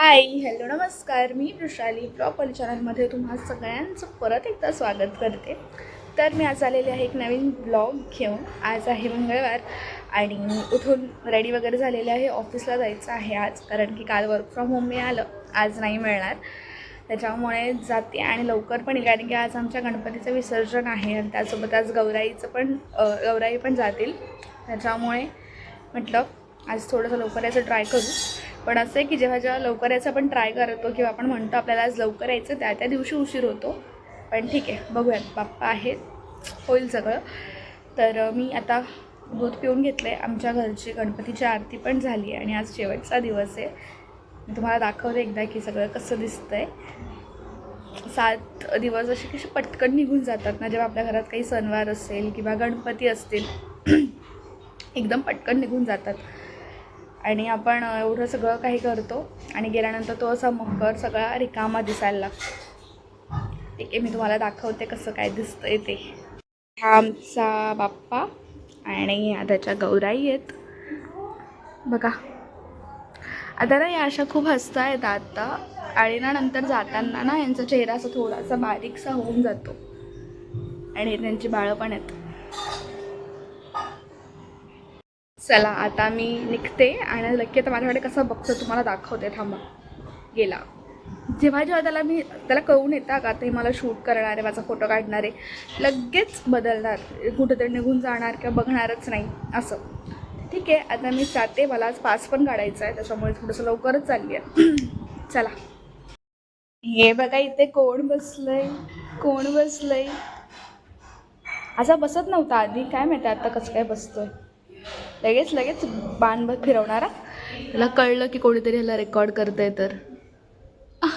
Hi hello नमस्कार. मी Vrushali. Blog चॅनलमध्ये तुम्हा सगळ्यांचं परत एकदा स्वागत करते. तर मी आज आलेले आहे एक नवीन ब्लॉग घेऊन. आज आहे मंगळवार आणि उठून रेडी वगैरे झालेले आहे. ऑफिसला जायचं आहे आज कारण की काल वर्क फ्रॉम होम मिळालं आज नाही मिळणार. त्याच्यामुळे जाते आणि लवकर पण कारण की आज आमच्या गणपतीचं विसर्जन आहे आणि त्यासोबत आज गौराईचं पण गौराई पण जातील. त्याच्यामुळे म्हटलं आज थोडंसं लवकर याचं ट्राय करू. पण असं आहे की जेव्हा जेव्हा लवकर यायचं आपण ट्राय करतो किंवा आपण म्हणतो आपल्याला आज लवकर यायचं त्या त्या दिवशी उशीर होतो. पण ठीक आहे बघूयात. बाप्पा आहेत होईल सगळं. तर मी आता दूध पिऊन घेतलं आहे आमच्या घरची गणपतीची आरती पण झाली आहे आणि आज शेवटचा दिवस आहे. मी तुम्हाला दाखवते एकदा की सगळं कसं दिसतं आहे सात दिवस असे कसे पटकन निघून जातात ना जेव्हा आपल्या घरात काही सणवार असेल किंवा गणपती असतील. एकदम पटकन निघून जातात. आणि आपण एवढं सगळं काही करतो आणि गेल्यानंतर तो असा मकर सगळा रिकामा दिसायला लागतो. ठीक आहे मी तुम्हाला दाखवते कसं काय दिसतं आहे ते. हा आमचा बाप्पा आणि त्याच्या गौराई आहेत. बघा. आता ना या अशा खूप हसता येतात आता. आणि ना नंतर जाताना ना यांचा चेहरा असा थोडासा बारीकसा होऊन जातो. आणि त्यांची बाळं पण आहेत. चला आता मी निघते आणि लक्की आता माझ्याकडे कसं बघतो तुम्हाला दाखवते थांबा. गेला. जेव्हा जेव्हा त्याला मी त्याला कळून येतं का ते मला शूट करणार आहे माझा फोटो काढणार आहे. लगेच बदलणार कुठेतरी निघून जाणार किंवा बघणारच नाही असं. ठीक आहे आता मी जाते मला आज पास पण काढायचा आहे त्याच्यामुळे थोडंसं लवकरच चालली आहे. चला. हे बघा इथे कोण बसलंय? कोण बसलंय? असा बसत नव्हता आधी काय माहिती आता कसं काय बसतोय. लगेच लगेच बाण बघ फिरवणारा. त्याला कळलं की कोणीतरी ह्याला रेकॉर्ड करतंय तर.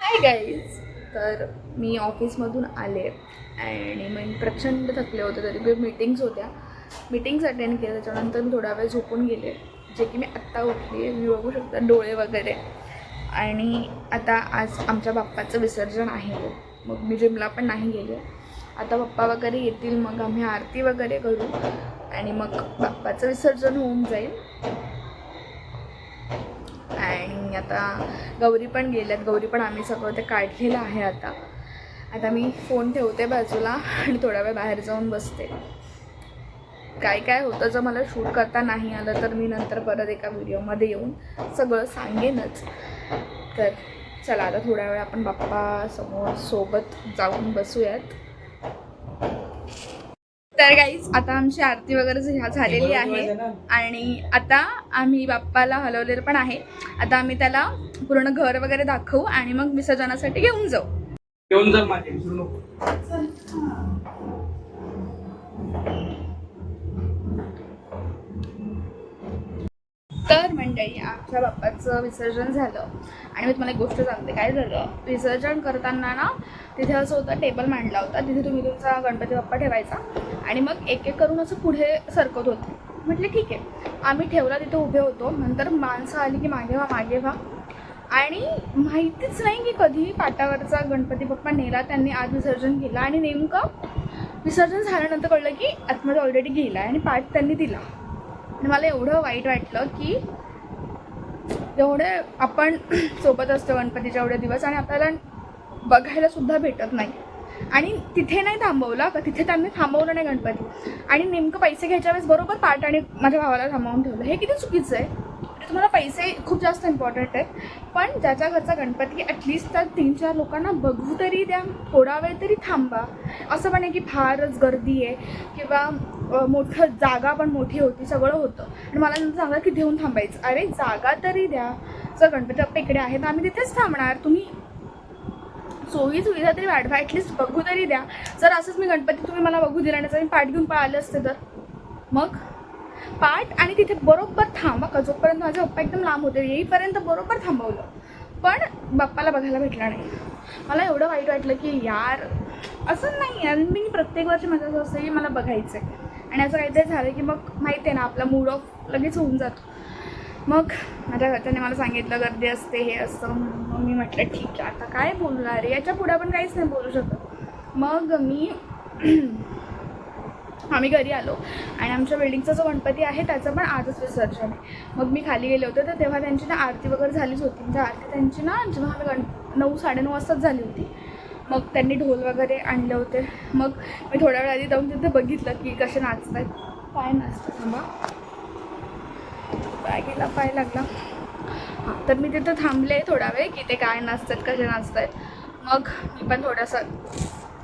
हाय गाईज तर मी ऑफिसमधून आले आणि मी प्रचंड थकले होते तरी मी मीटिंग्स होत्या. मीटिंग्स अटेंड केल्या त्याच्यानंतर मी थोडा वेळ झोपून गेले जे की मी आत्ता उठली. आहे मी बघू शकता डोळे वगैरे. आणि आता आज आमच्या बाप्पाचं विसर्जन आहे. मग मी जिमला पण नाही गेले. आता पप्पा वगैरे येतील मग आम्ही आरती वगैरे करू आणि मग बाप्पाचं विसर्जन होऊन जाईल. आणि आता गौरी पण गेल्यात. गौरी पण आम्ही सगळं ते काढलेलं आहे आता. आता मी फोन ठेवते बाजूला आणि थोडा वेळ बाहेर जाऊन बसते. काय काय होतं जर मला शूट करता नाही आलं तर मी नंतर परत एका व्हिडिओमध्ये येऊन सगळं सांगेनच. तर चला आता थोड्या वेळ आपण बाप्पा समोर सोबत जाऊन बसूयात. तर गाईज आता आमची आरती वगैरे झालेली आहे. आणि आता आम्ही बाप्पाला हलवलेलं पण आहे. आता आम्ही त्याला पूर्ण घर वगैरे दाखवू आणि मग विसर्जनासाठी घेऊन जाऊ. घेऊन जा तर मंडळी आमच्या बाप्पाचं विसर्जन झालं. आणि मी तुम्हाला एक गोष्ट सांगते काय झालं? विसर्जन करताना ना तिथे असं होतं टेबल मांडला होता. तिथे तुम्ही तुमचा गणपती बाप्पा ठेवायचा. आणि मग एक एक करून असं पुढे सरकत होते. म्हटलं ठीक आहे. आम्ही ठेवला तिथे उभे होतो. नंतर माणसं आली की मागे व्हा मागे व्हा. आणि माहितीच नाही की कधी पाटावरचा गणपती बाप्पा नेला त्यांनी आज विसर्जन केलं. आणि नेमकं विसर्जन झाल्यानंतर कळलं की आतमध्ये ऑलरेडी गेला आणि पाठ त्यांनी दिला. आणि मला एवढं वाईट वाटलं की एवढे आपण सोबत असतो गणपतीच्या एवढे दिवस आणि आपल्याला बघायला सुद्धा भेटत नाही. आणि तिथे नाही थांबवलं का तिथे त्यांनी थांबवलं नाही गणपती. आणि नेमकं पैसे घ्यायच्या वेळेस बरोबर पार्ट आणि माझ्या भावाला थांबवून ठेवलं. हे किती चुकीचं आहे? तुम्हाला पैसे खूप जास्त इम्पॉर्टंट आहेत. पण ज्याच्या घरचा गणपती ॲटलिस्ट त्या तीन चार लोकांना बघू तरी द्या थोडा वेळ तरी थांबा. असं पण आहे की फारच गर्दी आहे किंवा मोठं जागा पण मोठी होती सगळं होतं. आणि मला नंतर सांगा की घेऊन थांबायचं. अरे जागा तरी द्या. जर गणपती बाप्पा इकडे आहे तर आम्ही तिथेच थांबणार. तुम्ही सोयी सुविधा तरी वाढवा. ॲटलिस्ट बघू तरी द्या. जर असंच मी गणपती तुम्ही मला बघू दिला नाही जर मी पाठ घेऊन पळाले असते तर. मग? पाठ आणि तिथे बरोबर थांबा. का जोपर्यंत माझे पप्पा एकदम लांब होते येईपर्यंत बरोबर थांबवलं. पण बाप्पाला बघायला भेटला नाही. मला एवढं वाईट वाटलं की यार असं नाही आणि मी प्रत्येक वर्षी माझं असं असतं की मला बघायचं आहे आणि असं काहीतरी झालं की मग माहिती आहे ना आपला मूड ऑफ लगेच होऊन जातो. मग माझ्या घरच्यांनी मला सांगितलं गर्दी असते हे असतं म्हणून मग मी म्हटलं ठीक आहे आता काय बोलणार आहे? याच्यापुढे आपण काहीच नाही बोलू शकत. मग मी आम्ही घरी आलो आणि आमच्या बिल्डिंगचा जो गणपती आहे त्याचं पण आजच विसर्जन आहे. मग मी खाली गेले होते तर तेव्हा त्यांची ना आरती वगैरे झालीच होती. म्हणजे आरती त्यांची ना जेव्हा आम्ही गण नऊ साडेनऊ वाजताच झाली होती. मग त्यांनी ढोल वगैरे आणले होते. मग मी थोड्या वेळ आधी जाऊन तिथे बघितलं की कसे नाचत आहेत पाय नाचतात थांबा पाय गेला पाय लागला. हां तर मी तिथं थांबले थोडा वेळ की ते काय नाचतात कसे नाचत आहेत मग मी पण थोडंसं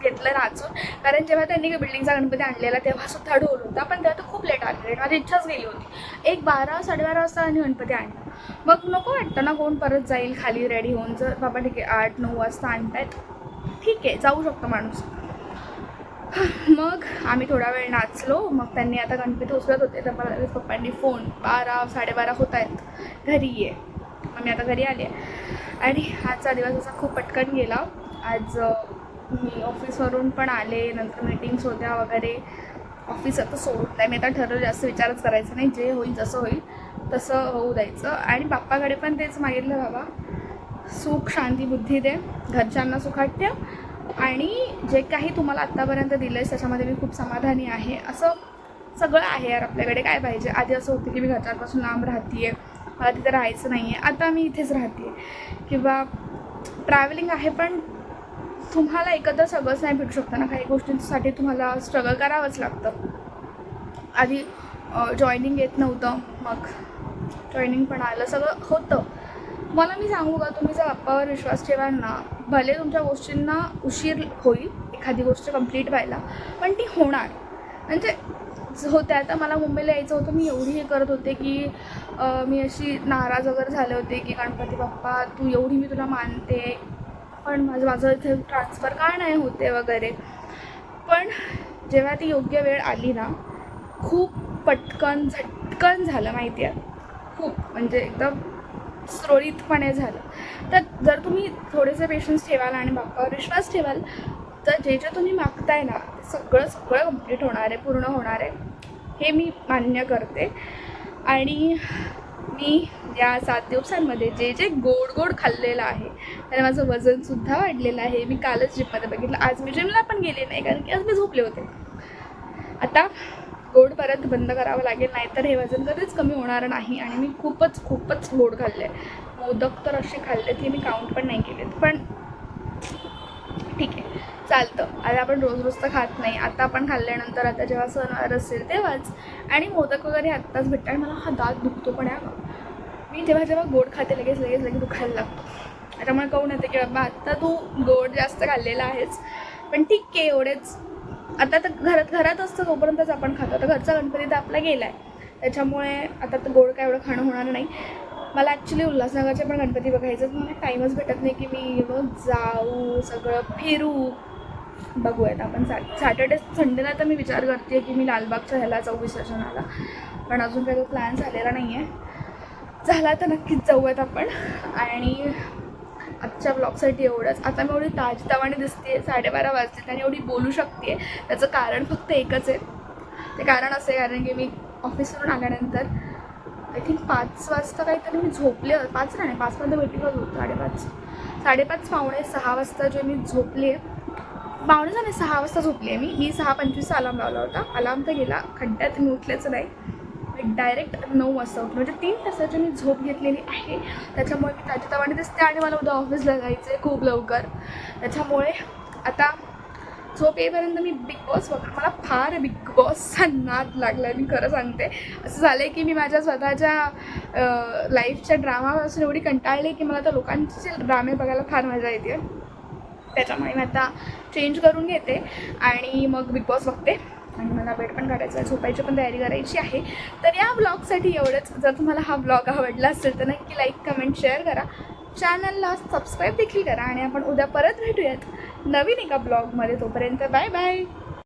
घेतलं नाचून. कारण जेव्हा त्यांनी बिल्डिंगचा गणपती आणलेला तेव्हा सुद्धा ढोल होता. पण तेव्हा तर खूप लेट आलेले माझी इच्छाच गेली होती. एक बारा साडेबारा वाजता आणि गणपती आणला. मग नको वाटतं ना कोण परत जाईल खाली रेडी होऊन. जर बाबा ठीक आहे आठ नऊ वाजता आणतायत. ठीक आहे जाऊ शकतो माणूस. मग आम्ही थोडा वेळ नाचलो. मग त्यांनी आता गणपती उचलत होते. तर मला पप्पांनी फोन बारा साडेबारा होत आहेत. घरी ये. मग मी आता घरी आले आणि आजचा दिवस असा खूप पटकन गेला. आज मी ऑफिसवरून पण आले. नंतर मीटिंग्स होत्या वगैरे. ऑफिस आता सोडून नाही. मी आता ठरवलं जास्त विचारच करायचा नाही. जे होईल जसं होईल तसं होऊ द्यायचं. आणि बाप्पाकडे पण तेच मागितलं बाबा. सुख शांती बुद्धी दे. घरच्यांना सुखात ठेव आणि जे काही तुम्हाला आत्तापर्यंत दिलं आहे त्याच्यामध्ये मी खूप समाधानी आहे. असं सगळं आहे यार आपल्याकडे. काय पाहिजे? आधी असं होतं की मी घरच्यांपासून लांब राहते मला तिथे राहायचं नाही आहे आता मी इथेच राहते किंवा ट्रॅव्हलिंग आहे पण तुम्हाला एकत्र सगळंच नाही भेटू शकतं ना. काही गोष्टींसाठी तुम्हाला स्ट्रगल करावंच लागतं. आधी जॉईनिंग येत नव्हतं. मग जॉईनिंग पण आलं. सगळं होतं. मला मी सांगू का? तुम्ही जर बाप्पावर विश्वास ठेवाल ना भले तुमच्या गोष्टींना उशीर होईल एखादी गोष्ट कंप्लीट व्हायला पण ती होणार. म्हणजे होते होत्या आता मला मुंबईला यायचं होतं मी एवढी हे करत होते की मी अशी नाराज वगैरे झाले होते की गणपती बाप्पा तू एवढी मी तुला मानते. पण माझं माझं इथे ट्रान्सफर का नाही होते वगैरे. पण जेव्हा ती योग्य वेळ आली ना खूप पटकन झटकन झालं माहिती आहे खूप. म्हणजे एकदम सुरळीतपणे झालं. तर जर तुम्ही थोडेसे पेशन्स ठेवाल आणि बाप्पावर विश्वास ठेवाल तर जे जे तुम्ही मागताय ना ते सगळं सगळं कंप्लीट होणार आहे पूर्ण होणार आहे हे मी मान्य करते. आणि मी या सात दिवसांमध्ये जे जे गोड गोड खाल्लेलं आहे त्याने माझं वजनसुद्धा वाढलेलं आहे. मी कालच जिममध्ये बघितलं. आज मी जिमला पण गेले नाही कारण की आज मी झोपले होते. आता गोड परत बंद करावं लागेल नाहीतर हे वजन कधीच कमी होणार नाही. आणि मी खूपच खूपच गोड खाल्ले मोदक तर असे खाल्ले की मी काउंट पण नाही केलेत. पण ठीक आहे. चालतं. आता आपण रोज रोज तर खात नाही. आता आपण खाल्ल्यानंतर आता जेव्हा सणवार असेल तेव्हाच. आणि मोदक वगैरे आत्ताच भेटतात. आणि मला हा दात दुखतो पण या मी जेव्हा जेव्हा गोड खाते लगेच लगेच लगेच दुखायला लागतो. त्याच्यामुळे कळून येते की बाबा आत्ता तू गोड जास्त खाल्लेला आहेस. पण ठीक आहे एवढेच. आता तर घरात घरात असतं तोपर्यंतच आपण खातो. आता घरचा गणपती तर आपला गेला आहे त्याच्यामुळे आता तर गोड काय एवढं खाणं होणार नाही. मला ॲक्च्युली उल्हासनगरचे पण गणपती बघायचं मला टाईमच भेटत नाही की मी मग जाऊ सगळं फिरू. बघूयात आपण. सॅ सॅटर्डे संडेला तर मी विचार करते की मी लालबागच्या ह्याला जाऊ विसर्जनाला. पण अजून काही तो प्लॅन झालेला नाही आहे झाला तर नक्कीच जाऊयात आपण. आणि आजच्या ब्लॉगसाठी एवढंच. आता मी एवढी ताजतवाने दिसते साडेबारा वाजते आणि एवढी बोलू शकते. त्याचं कारण फक्त एकच आहे. ते कारण असं आहे कारण की मी ऑफिसवरून आल्यानंतर आय थिंक पाच वाजता काहीतरी मी झोपले पाच नाही पाचपर्यंत मीटिंगच होतो साडेपाच. साडेपाच पावणे सहा वाजता जे मी झोपले. पावणे झाले सहा वाजता झोपली आहे मी. मी सहा पंचवीसचा अलार्म लावला होता. अलार्म तर गेला. खड्ड्यात मी उठलेच नाही. डायरेक्ट नऊ वाजता उठले. म्हणजे तीन तासाची मी झोप घेतलेली आहे. त्याच्यामुळे मी ताजीतवाणी दिसते आणि मला उद्या ऑफिसला जायचं आहे खूप लवकर. त्याच्यामुळे आता झोप येईपर्यंत मी बिग बॉस बघा मला फार बिग बॉसचा नाद लागला मी खरं सांगते. असं झालं आहे की मी माझ्या स्वतःच्या लाईफच्या ड्रामापासून एवढी कंटाळली की मला आता लोकांचे ड्रामे बघायला फार मजा येते त्याच्यामुळे मी आता चेंज करून घेते आणि मग बिग बॉस बघते. आणि मला बेड पण काढायचा आहे झोपायची पण तयारी करायची आहे. तर या ब्लॉगसाठी एवढंच. जर तुम्हाला हा ब्लॉग आवडला असेल तर नक्की लाईक कमेंट शेअर करा. चॅनलला सबस्क्राईब देखील करा आणि आपण उद्या परत भेटूयात नवीन एका ब्लॉगमध्ये तोपर्यंत बाय बाय